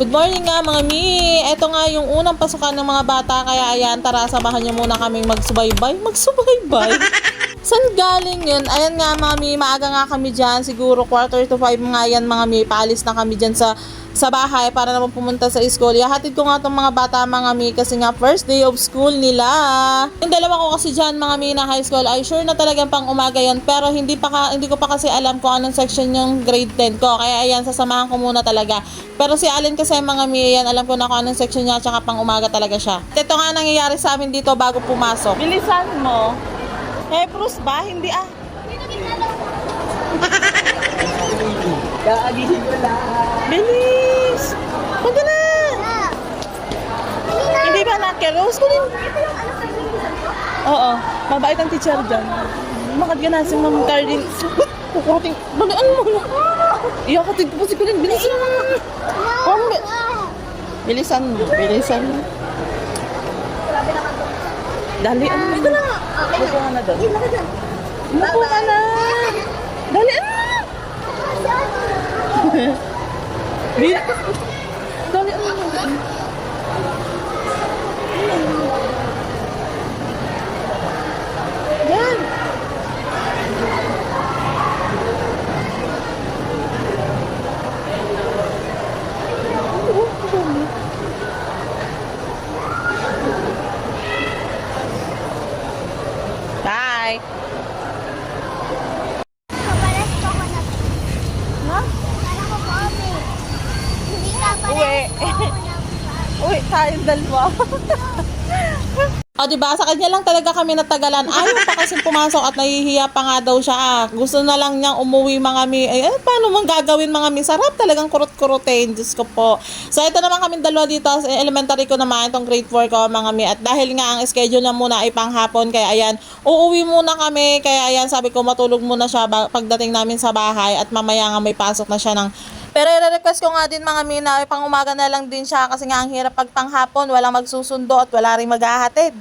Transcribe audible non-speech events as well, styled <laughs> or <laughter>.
Good morning nga mga mi! Ito nga yung unang pasukan ng mga bata kaya ayan tara samahan niyo muna kaming magsubaybay. Magsubaybay? <laughs> Saan galing yun? Ayan nga mga mi, maaga nga kami dyan. Siguro quarter to five nga yan mga mi. Paalis na kami dyan sa sa bahay para naman pumunta sa school. Ihatid ko nga itong mga bata mga mi kasi nga first day of school nila. Yung dalawa ko kasi dyan mga mi na high school ay sure na talagang pang umaga yan pero hindi pa ka, hindi ko pa kasi alam kung anong section yung grade 10 ko. Kaya ayan, sasamahan ko muna talaga. Pero si Allen kasi mga mi, yan, alam ko na kung anong section niya tsaka pang umaga talaga siya. Ito nga nangyayari sa amin dito bago pumasok. Bilisan mo. Eh, Bruce ba? Hindi ah. Kaagihin ko lang. Bilis! Huwag ka na! Hindi ba na? Rose ko din. Oo. Mabait ang teacher dyan. Makad ka na si Ma'am Cardin. Kukuhating. Bagaan mo. Iyakatid ko po si Colin. Bilisan mo. Bi- bilisan mo. Bilisan mo. Dalian mo. Ito na. Upo ka na doon. Upo ka na. Dalian mo. Bil- Dalian mo. Yan. Bye. Kapares ko ko na. Ha? Para ko po, Omi. Ka Uwi. <laughs> Uy, tayong dalawa. <laughs> O, diba? Sa kanya lang talaga kami natagalan. Ayaw pa kasi pumasok at nahihiya pa nga daw siya. Ah. Gusto na lang niyang umuwi mga mi. Ay, ano, paano mang gagawin mga mi? Sarap talagang kurot-kurotin. Diyos ko po. So, ito naman kami dalawa dito. Sa elementary ko naman, itong grade 4 ko mga mi. At dahil nga ang schedule na muna ay panghapon, kaya ayan, uuwi muna kami. Kaya ayan, sabi ko matulog muna siya ba- pagdating namin sa bahay. At mamaya nga may pasok na siya ng pero i-request ko nga din mga mina, ay pang umaga na lang din siya kasi nga ang hirap pag panghapon, walang magsusundo at wala rin maghahatid.